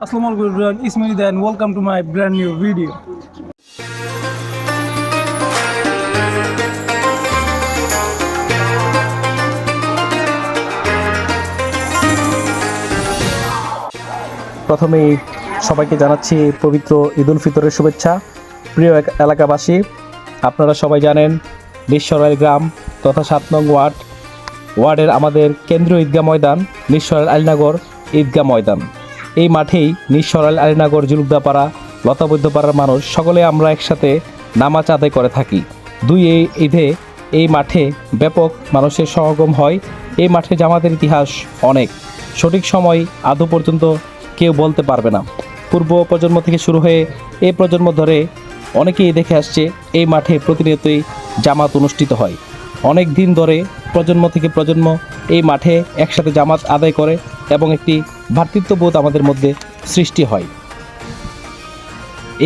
Alaikum everyone, it's me welcome to my brand new video. প্রথমেই সবাইকে জানাচ্ছি পবিত্র ঈদ উল ফিতরের শুভেচ্ছা প্রিয় এলাকাবাসী আপনারা সবাই জানেন নিঃসরাইল গ্রাম তথা সাত নং ওয়ার্ড ওয়ার্ডের আমাদের কেন্দ্রীয় ঈদগাহ ময়দান নিঃসরাইল আলীনগর ঈদগাহ ময়দান এই মাঠেই নিঃসরাইল আলীনগর জুলুকদাপাড়া লতাবৈদ্যপাড়ার মানুষ সকলে আমরা একসাথে নামাজ আদায় করে থাকি। দুই এই ঈদে এই মাঠে ব্যাপক মানুষের সমাগম হয়। এই মাঠে জামাতের ইতিহাস অনেক। সঠিক সময় আদৌ পর্যন্ত কেউ বলতে পারবে না। পূর্ব প্রজন্ম থেকে শুরু হয়ে এই প্রজন্ম ধরে অনেকেই দেখে আসছে এই মাঠে প্রতিনিয়তই জামাত অনুষ্ঠিত হয়। অনেক দিন ধরে প্রজন্ম থেকে প্রজন্ম এই মাঠে একসাথে জামাত আদায় করে এবং একটি ভ্রাতৃত্ববোধ আমাদের মধ্যে সৃষ্টি হয়।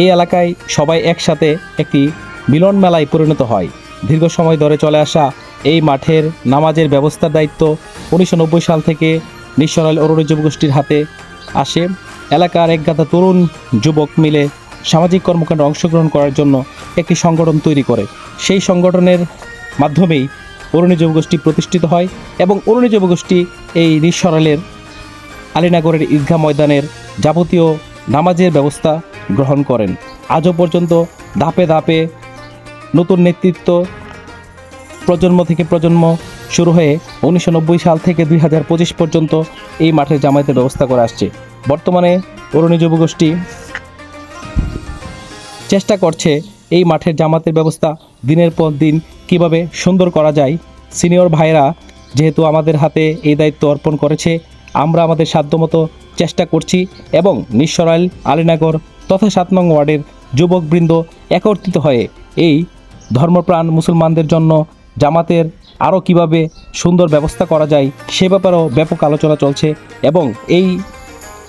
এই এলাকায় সবাই একসাথে একটি মিলন মেলায় পরিণত হয়। দীর্ঘ সময় ধরে চলে আসা এই মাঠের নামাজের ব্যবস্থার দায়িত্ব উনিশশো নব্বই সাল থেকে নিঃসরাল অরুণী যুবগোষ্ঠীর হাতে আসে। এলাকার একগাদা তরুণ যুবক মিলে সামাজিক কর্মকাণ্ডে অংশগ্রহণ করার জন্য একটি সংগঠন তৈরি করে। সেই সংগঠনের মাধ্যমেই অরুণী যুবগোষ্ঠী প্রতিষ্ঠিত হয় এবং অরুণী যুবগোষ্ঠী এই নিঃসরালের আলীনগরের ঈদগাহ ময়দানের যাবতীয় নামাজের ব্যবস্থা গ্রহণ করেন। আজও পর্যন্ত ধাপে ধাপে নতুন নেতৃত্ব প্রজন্ম থেকে প্রজন্ম শুরু হয়ে উনিশশো নব্বই সাল থেকে দুই হাজার পঁচিশ পর্যন্ত এই মাঠের জামায়াতের ব্যবস্থা করে আসছে। বর্তমানে অরুণী যুবগোষ্ঠী চেষ্টা করছে এই মাঠের জামাতের ব্যবস্থা দিনের পর দিন কীভাবে সুন্দর করা যায়। সিনিয়র ভাইরা যেহেতু আমাদের হাতে এই দায়িত্ব অর্পণ করেছে আমরা আমাদের সাধ্যমতো চেষ্টা করছি এবং নিঃসরাইল আলীনগর তথা সাত নং ওয়ার্ডের যুবকবৃন্দ একত্রিত হয়ে এই ধর্মপ্রাণ মুসলমানদের জন্য জামাতের আরও কীভাবে সুন্দর ব্যবস্থা করা যায় সে ব্যাপারেও ব্যাপক আলোচনা চলছে এবং এই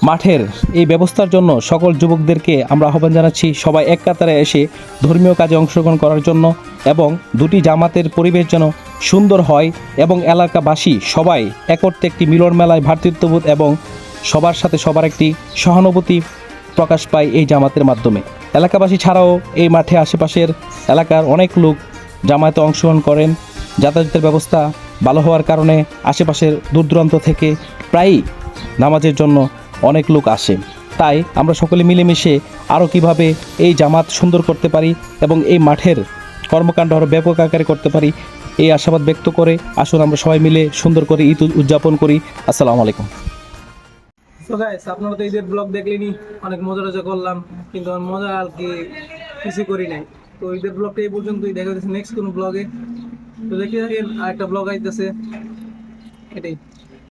মাঠের এই ব্যবস্থার জন্য সকল যুবকদেরকে আমরা আহ্বান জানাচ্ছি সবাই এক কাতারে এসে ধর্মীয় কাজে অংশগ্রহণ করার জন্য এবং দুটি জামাতের পরিবেশ যেন সুন্দর হয় এবং এলাকাবাসী সবাই একত্রে একটি মিলন মেলায় ভ্রাতৃত্ববোধ এবং সবার সাথে সবার একটি সহানুভূতি প্রকাশ পায় এই জামাতের মাধ্যমে। এলাকাবাসী ছাড়াও এই মাঠে আশেপাশের এলাকার অনেক লোক জামায়াতে অংশগ্রহণ করেন। যাতায়াতের ব্যবস্থা ভালো হওয়ার কারণে আশেপাশের দূর দূরান্ত থেকে প্রায়ই নামাজের জন্য অনেক লোক আসে। তাই আমরা সকলে মিলেমিশে আরও কীভাবে এই জামাত সুন্দর করতে পারি এবং এই মাঠের কর্মকাণ্ড আরও ব্যাপক আকারে করতে পারি এই আশাবাদ ব্যক্ত করে আসুন আমরা সবাই মিলে সুন্দর করে ঈদ উদযাপন করি। আসসালামু আলাইকুম। So গাইস আপনারা তো ঈদের ব্লগ দেখলেনি অনেক মজা টজা করলাম, কিন্তু মজা আর কি কিছু করি নাই। তো ঈদের ব্লগটা এই পর্যন্তই, দেখা যাচ্ছে নেক্সট কোনো ব্লগে তো দেখে থাকেন আর একটা ব্লগ আইতেছে, এটাই।